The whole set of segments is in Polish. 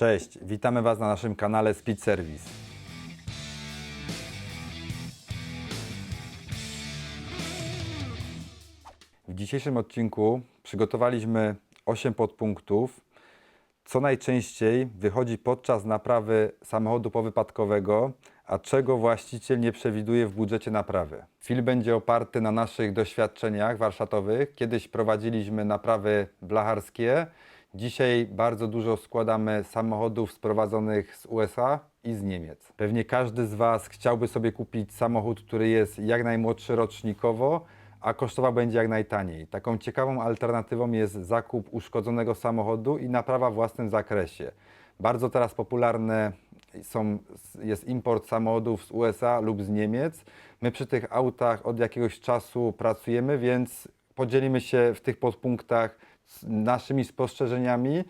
Cześć, witamy Was na naszym kanale Speed Service. W dzisiejszym odcinku przygotowaliśmy 8 podpunktów, co najczęściej wychodzi podczas naprawy samochodu powypadkowego, a czego właściciel nie przewiduje w budżecie naprawy. Film będzie oparty na naszych doświadczeniach warsztatowych. Kiedyś prowadziliśmy naprawy blacharskie. Dzisiaj bardzo dużo składamy samochodów sprowadzonych z USA i z Niemiec. Pewnie każdy z Was chciałby sobie kupić samochód, który jest jak najmłodszy rocznikowo, a kosztował będzie jak najtaniej. Taką ciekawą alternatywą jest zakup uszkodzonego samochodu i naprawa w własnym zakresie. Bardzo teraz popularne są, jest import samochodów z USA lub z Niemiec. My przy tych autach od jakiegoś czasu pracujemy, więc podzielimy się w tych podpunktach naszymi spostrzeżeniami,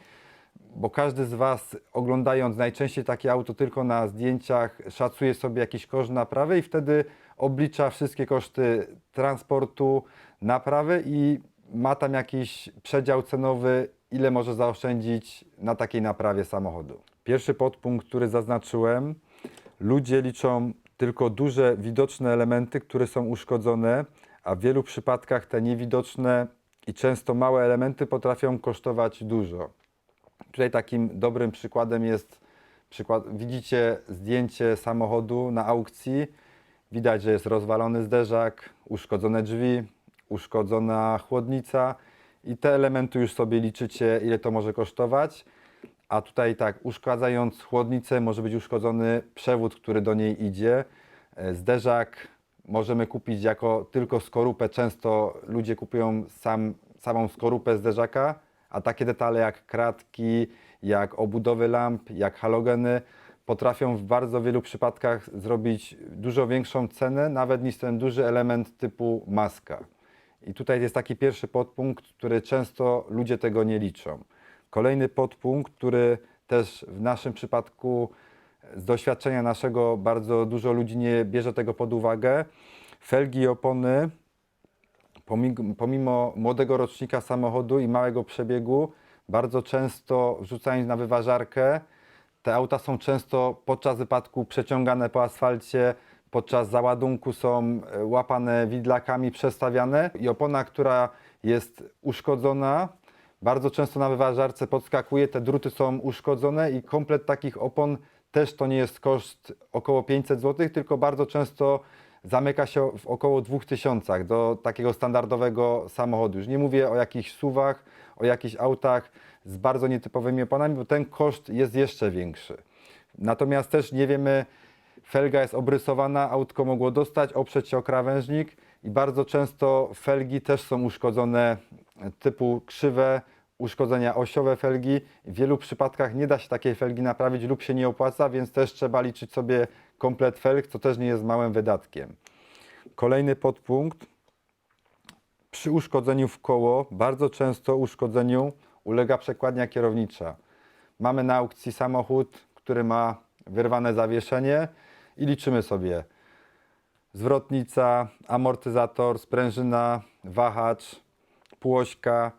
bo każdy z Was oglądając najczęściej takie auto tylko na zdjęciach szacuje sobie jakiś koszt naprawy i wtedy oblicza wszystkie koszty transportu, naprawy i ma tam jakiś przedział cenowy, ile może zaoszczędzić na takiej naprawie samochodu. Pierwszy podpunkt, który zaznaczyłem, ludzie liczą tylko duże, widoczne elementy, które są uszkodzone, a w wielu przypadkach te niewidoczne i często małe elementy potrafią kosztować dużo. Tutaj takim dobrym przykładem jest przykład, widzicie zdjęcie samochodu na aukcji. Widać, że jest rozwalony zderzak, uszkodzone drzwi, uszkodzona chłodnica i te elementy już sobie liczycie, ile to może kosztować. A tutaj tak, uszkadzając chłodnicę, może być uszkodzony przewód, który do niej idzie. E, Zderzak możemy kupić jako tylko skorupę. Często ludzie kupują sam, samą skorupę zderzaka, a takie detale jak kratki, jak obudowy lamp, jak halogeny potrafią w bardzo wielu przypadkach zrobić dużo większą cenę, nawet niż ten duży element typu maska. I tutaj jest taki pierwszy podpunkt, który często ludzie tego nie liczą. Kolejny podpunkt, który też w naszym przypadku z doświadczenia naszego bardzo dużo ludzi nie bierze tego pod uwagę. Felgi i opony pomimo, młodego rocznika samochodu i małego przebiegu, bardzo często wrzucając na wyważarkę, te auta są często podczas wypadku przeciągane po asfalcie, podczas załadunku są e, łapane widlakami, przestawiane i opona, która jest uszkodzona, bardzo często na wyważarce podskakuje, te druty są uszkodzone i komplet takich opon też to nie jest koszt około 500 zł, tylko bardzo często zamyka się w około 2000 do takiego standardowego samochodu. Już nie mówię o jakichś suwach, o jakichś autach z bardzo nietypowymi oponami, bo ten koszt jest jeszcze większy. Natomiast też nie wiemy, felga jest obrysowana, autko mogło dostać, oprzeć się o krawężnik i bardzo często felgi też są uszkodzone typu krzywe, uszkodzenia osiowe felgi. W wielu przypadkach nie da się takiej felgi naprawić lub się nie opłaca, więc też trzeba liczyć sobie komplet felg, co też nie jest małym wydatkiem. Kolejny podpunkt. Przy uszkodzeniu w koło bardzo często uszkodzeniu ulega przekładnia kierownicza. Mamy na aukcji samochód, który ma wyrwane zawieszenie i liczymy sobie zwrotnica, amortyzator, sprężyna, wahacz, półośka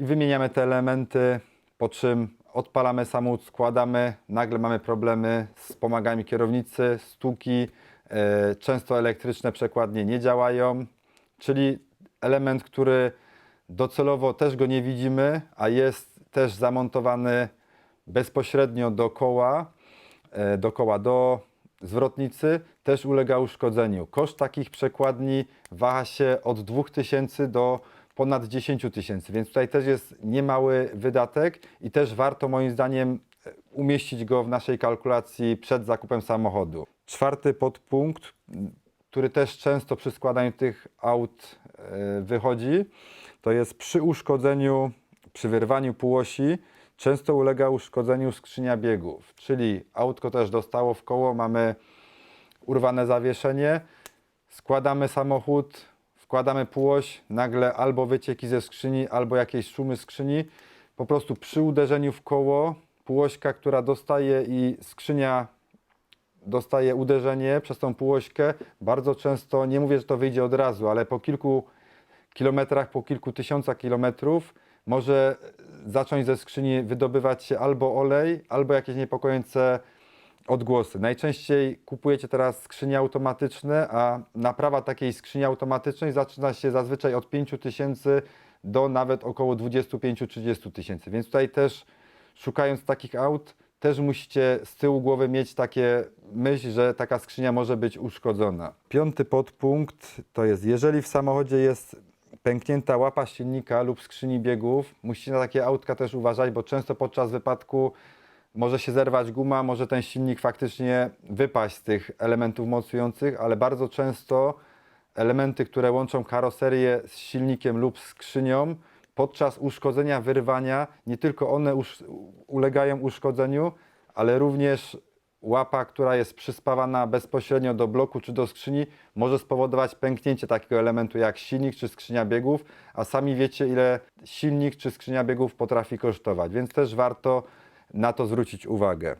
i wymieniamy te elementy, po czym odpalamy samochód, składamy, nagle mamy problemy z wspomagami kierownicy, stuki, e, często elektryczne przekładnie nie działają, czyli element, który docelowo też go nie widzimy, a jest też zamontowany bezpośrednio do koła, e, do koła, do zwrotnicy, też ulega uszkodzeniu. Koszt takich przekładni waha się od 2000 do ponad 10 tysięcy, więc tutaj też jest niemały wydatek i też warto moim zdaniem e, umieścić go w naszej kalkulacji przed zakupem samochodu. Czwarty podpunkt, który też często przy składaniu tych aut e, wychodzi, to jest przy uszkodzeniu, przy wyrwaniu półosi, często ulega uszkodzeniu skrzynia biegów, czyli autko też dostało w koło, mamy urwane zawieszenie, składamy samochód, wkładamy półoś, nagle albo wycieki ze skrzyni, albo jakieś szumy skrzyni. Po prostu przy uderzeniu w koło, półośka, która dostaje i skrzynia dostaje uderzenie przez tą półośkę, bardzo często, nie mówię, że to wyjdzie od razu, ale po kilku kilometrach, po kilku tysiącach kilometrów może zacząć ze skrzyni wydobywać się albo olej, albo jakieś niepokojące odgłosy. Najczęściej kupujecie teraz skrzynie automatyczne, a naprawa takiej skrzyni automatycznej zaczyna się zazwyczaj od 5 tysięcy do nawet około 25-30 tysięcy. Więc tutaj też szukając takich aut, też musicie z tyłu głowy mieć takie myśl, że taka skrzynia może być uszkodzona. Piąty podpunkt to jest, jeżeli w samochodzie jest pęknięta łapa silnika lub skrzyni biegów, musicie na takie autka też uważać, bo często podczas wypadku może się zerwać guma, może ten silnik faktycznie wypaść z tych elementów mocujących, ale bardzo często elementy, które łączą karoserię z silnikiem lub skrzynią, podczas uszkodzenia, wyrwania, nie tylko one usz- ulegają uszkodzeniu, ale również łapa, która jest przyspawana bezpośrednio do bloku czy do skrzyni, może spowodować pęknięcie takiego elementu jak silnik czy skrzynia biegów, a sami wiecie, ile silnik czy skrzynia biegów potrafi kosztować, więc też warto na to zwrócić uwagę.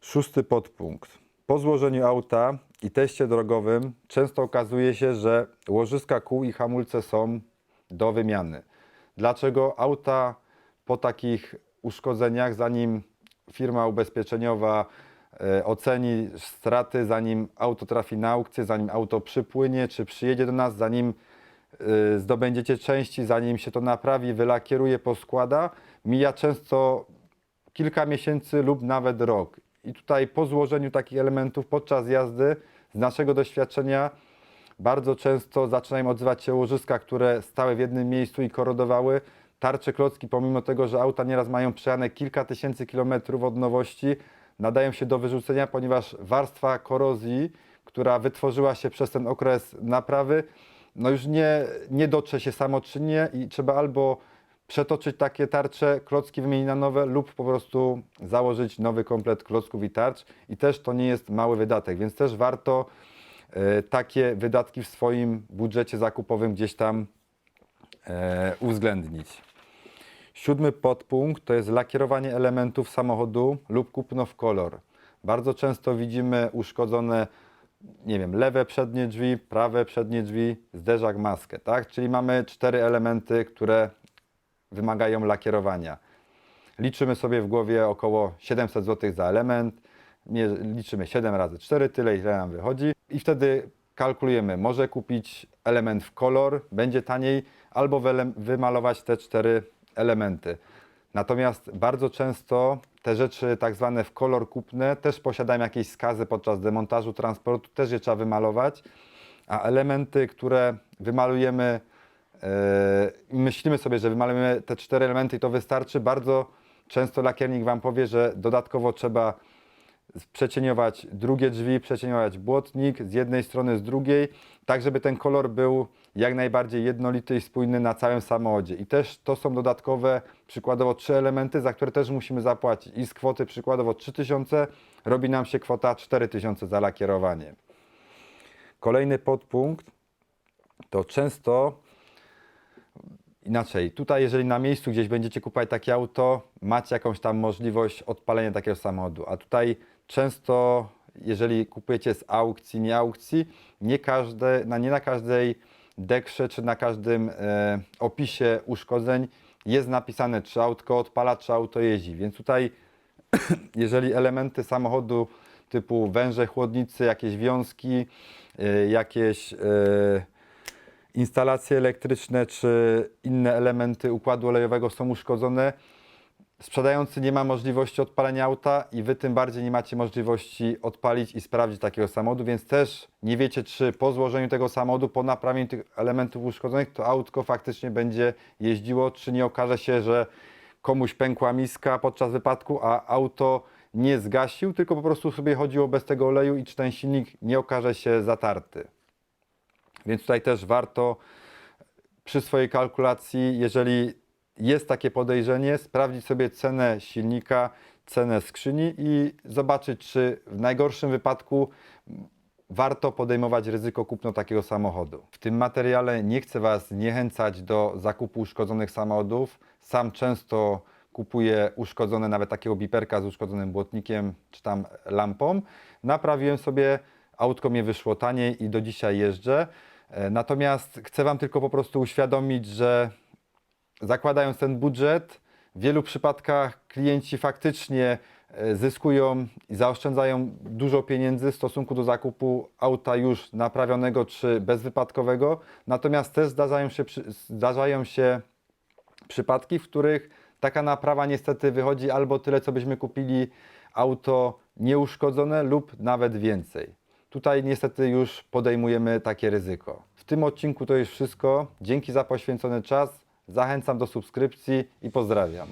Szósty podpunkt. Po złożeniu auta i teście drogowym często okazuje się, że łożyska kół i hamulce są do wymiany. Dlaczego auta po takich uszkodzeniach, zanim firma ubezpieczeniowa e, oceni straty, zanim auto trafi na aukcję, zanim auto przypłynie czy przyjedzie do nas, zanim y, zdobędziecie części, zanim się to naprawi, wylakieruje, poskłada, mija często kilka miesięcy lub nawet rok. I tutaj po złożeniu takich elementów podczas jazdy z naszego doświadczenia bardzo często zaczynają odzywać się łożyska, które stały w jednym miejscu i korodowały. Tarcze klocki, pomimo tego, że auta nieraz mają przejane kilka tysięcy kilometrów od nowości, nadają się do wyrzucenia, ponieważ warstwa korozji, która wytworzyła się przez ten okres naprawy, no już nie, nie dotrze się samoczynnie i trzeba albo przetoczyć takie tarcze, klocki wymienić na nowe lub po prostu założyć nowy komplet klocków i tarcz i też to nie jest mały wydatek, więc też warto e, takie wydatki w swoim budżecie zakupowym gdzieś tam e, uwzględnić. Siódmy podpunkt to jest lakierowanie elementów samochodu lub kupno w kolor. Bardzo często widzimy uszkodzone, nie wiem, lewe przednie drzwi, prawe przednie drzwi, zderzak, maskę, tak? Czyli mamy cztery elementy, które wymagają lakierowania. Liczymy sobie w głowie około 700 zł za element, liczymy 7 razy 4, tyle ile nam wychodzi i wtedy kalkulujemy, może kupić element w kolor, będzie taniej, albo wymalować te cztery elementy. Natomiast bardzo często te rzeczy tak zwane w kolor kupne też posiadają jakieś skazy podczas demontażu transportu, też je trzeba wymalować, a elementy, które wymalujemy i myślimy sobie, że wymalujemy te cztery elementy i to wystarczy, bardzo często lakiernik Wam powie, że dodatkowo trzeba przecieniować drugie drzwi, przecieniować błotnik z jednej strony, z drugiej, tak żeby ten kolor był jak najbardziej jednolity i spójny na całym samochodzie. I też to są dodatkowe, przykładowo trzy elementy, za które też musimy zapłacić. I z kwoty przykładowo 3000 robi nam się kwota 4000 za lakierowanie. Kolejny podpunkt to często Inaczej, tutaj jeżeli na miejscu gdzieś będziecie kupować takie auto, macie jakąś tam możliwość odpalenia takiego samochodu, a tutaj często, jeżeli kupujecie z aukcji, nie aukcji, nie, każde, na, nie na każdej dekrze czy na każdym e, opisie uszkodzeń jest napisane, czy autko odpala, czy auto jeździ, więc tutaj jeżeli elementy samochodu typu węże, chłodnicy, jakieś wiązki, e, jakieś... E, instalacje elektryczne czy inne elementy układu olejowego są uszkodzone, sprzedający nie ma możliwości odpalenia auta i wy tym bardziej nie macie możliwości odpalić i sprawdzić takiego samochodu, więc też nie wiecie, czy po złożeniu tego samochodu, po naprawieniu tych elementów uszkodzonych, to autko faktycznie będzie jeździło, czy nie okaże się, że komuś pękła miska podczas wypadku, a auto nie zgasił, tylko po prostu sobie chodziło bez tego oleju i czy ten silnik nie okaże się zatarty. Więc tutaj też warto przy swojej kalkulacji, jeżeli jest takie podejrzenie, sprawdzić sobie cenę silnika, cenę skrzyni i zobaczyć, czy w najgorszym wypadku warto podejmować ryzyko kupno takiego samochodu. W tym materiale nie chcę Was zniechęcać do zakupu uszkodzonych samochodów. Sam często kupuję uszkodzone, nawet takiego biperka z uszkodzonym błotnikiem czy tam lampą. Naprawiłem sobie, autko mnie wyszło taniej i do dzisiaj jeżdżę. E, Natomiast chcę Wam tylko po prostu uświadomić, że zakładając ten budżet, w wielu przypadkach klienci faktycznie e, zyskują i zaoszczędzają dużo pieniędzy w stosunku do zakupu auta już naprawionego czy bezwypadkowego. Natomiast też zdarzają się, zdarzają się przypadki, w których taka naprawa niestety wychodzi albo tyle, co byśmy kupili auto nieuszkodzone lub nawet więcej. Tutaj niestety już podejmujemy takie ryzyko. W tym odcinku to już wszystko. Dzięki za poświęcony czas. Zachęcam do subskrypcji i pozdrawiam.